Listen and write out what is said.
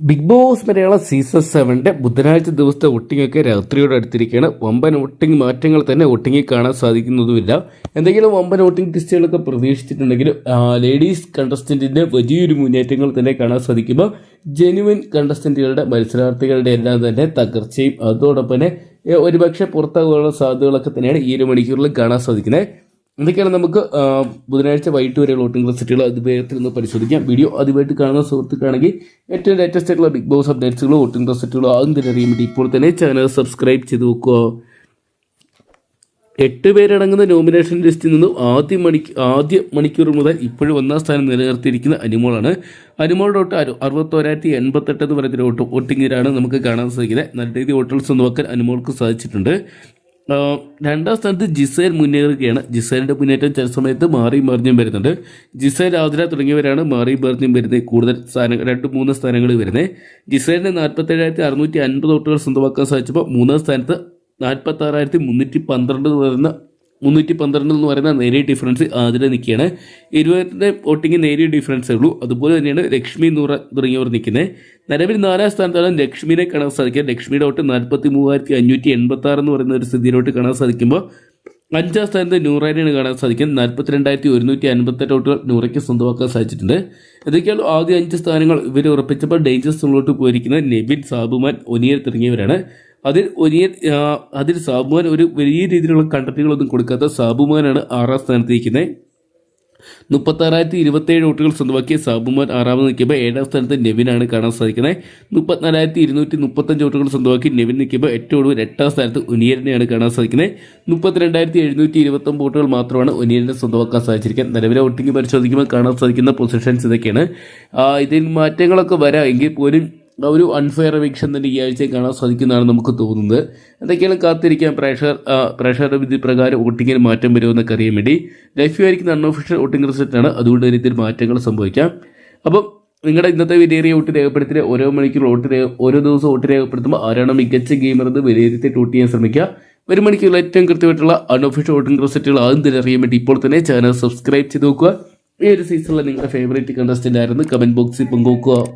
Big Boss Malayalam season സെവന്റെ ബുധനാഴ്ച ദിവസത്തെ വോട്ടിംഗ് രാത്രിയോട് അടുത്തിരിക്കുകയാണ്. വമ്പൻ വോട്ടിംഗ് മാറ്റങ്ങൾ തന്നെ വോട്ടിങ്ങിൽ കാണാൻ സാധിക്കുന്നതുമില്ല. എന്തെങ്കിലും വമ്പൻ വോട്ടിംഗ് ലിസ്റ്റുകളൊക്കെ പ്രതീക്ഷിച്ചിട്ടുണ്ടെങ്കിലും ലേഡീസ് കണ്ടസ്റ്റന്റിന്റെ വലിയൊരു മുന്നേറ്റങ്ങൾ തന്നെ കാണാൻ സാധിക്കുമ്പോൾ ജെനുവിൻ കണ്ടസ്റ്റന്റുകളുടെ മത്സരാർത്ഥികളുടെ എല്ലാം തന്നെ തകർച്ചയും അതോടൊപ്പം തന്നെ ഒരുപക്ഷെ പുറത്താകാനുള്ള സാധ്യതകളൊക്കെ തന്നെയാണ് ഈ ഒരു മണിക്കൂറിൽ കാണാൻ സാധിക്കുന്നത്. എന്തൊക്കെയാണ് നമുക്ക് ബുധനാഴ്ച വൈകിട്ട് വരെയുള്ള വോട്ടിംഗ് റിസൾട്ടുകൾ അതിവേഗത്തിൽ നിന്ന് പരിശോധിക്കാം. വീഡിയോ അതുമായിട്ട് കാണുന്ന സുഹൃത്തുക്കാണെങ്കിൽ ഏറ്റവും ലേറ്റസ്റ്റ് ആയിട്ടുള്ള ബിഗ് ബോസ് അപ്ഡേറ്റ്സുകളോ വോട്ടിംഗ് റിസൾട്ടുകളോ ആദ്യം തന്നെ അറിയാൻ വേണ്ടി ഇപ്പോൾ തന്നെ ചാനൽ സബ്സ്ക്രൈബ് ചെയ്ത് വെക്കുക. എട്ട് പേരടങ്ങുന്ന നോമിനേഷൻ ലിസ്റ്റിൽ നിന്നും ആദ്യ മണി ആദ്യ മണിക്കൂർ മുതൽ ഇപ്പോഴും ഒന്നാം സ്ഥാനം നിലനിർത്തിയിരിക്കുന്ന അനുമോളാണ്. അനുമോൾ അറു അറുപത്തോരായിരത്തി എൺപത്തെട്ട് എന്ന് പറയുന്ന വോട്ട് വോട്ടിങ്ങിലാണ് നമുക്ക് കാണാൻ സാധിക്കുന്നത്. നല്ല രീതിയിൽ വോട്ടുകൾ നോക്കാൻ അനുമോൾക്ക് സാധിച്ചിട്ടുണ്ട്. രണ്ടാം സ്ഥാനത്ത് ജിസൈൽ മുന്നേറുകയാണ്. ജിസൈലിന്റെ മുന്നേറ്റം ചില സമയത്ത് മാറി മറിഞ്ഞും വരുന്നുണ്ട്. ജിസൈൽ ആതിര തുടങ്ങിയവരാണ് മാറി മറിഞ്ഞും വരുന്നത്. കൂടുതൽ സ്ഥാനം രണ്ട് മൂന്ന് സ്ഥാനങ്ങളിൽ വരുന്നത്. ജിസേലിന് നാൽപ്പത്തേഴായിരത്തി അറുന്നൂറ്റി അൻപത് വോട്ടുകൾ സ്വന്തമാക്കാൻ സാധിച്ചപ്പോൾ മൂന്നാം സ്ഥാനത്ത് നാൽപ്പത്താറായിരത്തി മുന്നൂറ്റി പന്ത്രണ്ട് പറയുന്ന മുന്നൂറ്റി പന്ത്രണ്ട് എന്ന് പറയുന്ന നേരിയ ഡിഫറൻസ് അതിൽ നിൽക്കുകയാണ്. ഇരുപത്തിന്റെ വോട്ടിംഗ് നേരിയ ഡിഫറൻസേ ഉള്ളൂ. അതുപോലെ തന്നെയാണ് ലക്ഷ്മി നൂറ തുടങ്ങിയവർ നിൽക്കുന്നത്. നിലവിൽ നാലാം സ്ഥാനത്താണ് ലക്ഷ്മിനെ കാണാൻ സാധിക്കുക. ലക്ഷ്മിയുടെ വോട്ട് നാൽപ്പത്തി മൂവായിരത്തി അഞ്ഞൂറ്റി എൺപത്തി ആറ് എന്ന് പറയുന്ന ഒരു സ്ഥിതിയിലോട്ട് കാണാൻ സാധിക്കുമ്പോൾ അഞ്ചാം സ്ഥാനത്ത് നൂറേനെയാണ് കാണാൻ സാധിക്കുന്നത്. നാൽപ്പത്തി രണ്ടായിരത്തി ഒരുന്നൂറ്റി അൻപത്തെട്ട് വോട്ടുകൾ നൂറയ്ക്ക് സ്വന്തമാക്കാൻ സാധിച്ചിട്ടുണ്ട്. ഇതൊക്കെയാണ് ആദ്യ അഞ്ച് സ്ഥാനങ്ങൾ ഇവർ ഉറപ്പിച്ചപ്പോൾ ഡേഞ്ചർ സോണിലോട്ട് പോയിരിക്കുന്നത്. നെബിൻ സാബുമാൻ ഒനിയർ തുടങ്ങിയവരാണ്. അതിൽ വലിയ അതിൽ സാബുമാൻ ഒരു വലിയ രീതിയിലുള്ള കണ്ടന്റുകളൊന്നും കൊടുക്കാത്ത സാബുമാനാണ് ആറാം സ്ഥാനത്ത് നിൽക്കുന്നത് മുപ്പത്താറായിരത്തി ഇരുപത്തേഴ് വോട്ടുകൾ സ്വന്തമാക്കിയ സാബുമാൻ ആറാമത് നിൽക്കുമ്പോൾ ഏഴാം സ്ഥാനത്ത് നെവിനാണ് കാണാൻ സാധിക്കുന്നത് മുപ്പത്തിനാലായിരത്തി ഇരുന്നൂറ്റി മുപ്പത്തഞ്ച് വോട്ടുകൾ സ്വന്തമാക്കി നെവിൻ നിൽക്കുമ്പോൾ ഏറ്റവും ഒടുവിൽ എട്ടാം സ്ഥാനത്ത് ഉനിയലിനെയാണ് കാണാൻ സാധിക്കുന്നത് മുപ്പത്തിരണ്ടായിരത്തി എഴുന്നൂറ്റി ഇരുപത്തൊമ്പത് വോട്ടുകൾ മാത്രമാണ് ഉനിയലിനെ സ്വന്തമാക്കാൻ സാധിച്ചിരിക്കുന്നത്. നിലവിലെ വോട്ടിംഗ് പരിശോധിക്കുമ്പോൾ കാണാൻ സാധിക്കുന്ന പൊസിഷൻസ് ഇതൊക്കെയാണ്. ഇതിൽ മാറ്റങ്ങളൊക്കെ വരാം എങ്കിൽ പോലും ഒരു അൺഫെയർ എവിക്ഷൻ തന്നെ ഈ ആഴ്ച കാണാൻ സാധിക്കുന്നതാണ് നമുക്ക് തോന്നുന്നത്. എന്തൊക്കെയാണ് കാത്തിരിക്കാൻ പ്രഷർ പ്രേക്ഷകരുടെ വിധി പ്രകാരം വോട്ടിങ്ങിൽ മാറ്റം വരുമെന്നൊക്കെ അറിയാൻ വേണ്ടി ലൈഫ് ആയിരിക്കുന്ന അൺഒഫീഷ്യൽ വോട്ടിംഗ് റിസൾട്ടാണ് അതുകൊണ്ട് തന്നെ ഇതിൽ മാറ്റങ്ങൾ സംഭവിക്കാം. അപ്പം നിങ്ങളുടെ ഇന്നത്തെ വിലയേറിയ വോട്ട് രേഖപ്പെടുത്തിയ ഓരോ മണിക്കൂർ വോട്ട് രേഖ ഓരോ ദിവസവും വോട്ട് രേഖപ്പെടുത്തുമ്പോൾ ആരാണ് മികച്ച ഗെയിമർ എന്ന് വിലയിരുത്തി വോട്ട് ചെയ്യാൻ ശ്രമിക്കുക. ഒരു മണിക്കൂറിൽ ഏറ്റവും കൃത്യമായിട്ടുള്ള അൺഒഫീഷ്യൽ വോട്ടിംഗ് റിസൾട്ടുകൾ ആദ്യം തന്നെ അറിയാൻ വേണ്ടി ഇപ്പോൾ തന്നെ ചാനൽ സബ്സ്ക്രൈബ് ചെയ്ത് നോക്കുക. ഈ ഒരു സീസണിലെ നിങ്ങളുടെ ഫേവറേറ്റ് കണ്ടസ്റ്റന്റ് ആയിരുന്നു. കമന്റ് ബോക്സിൽ പങ്കുവെക്കുക.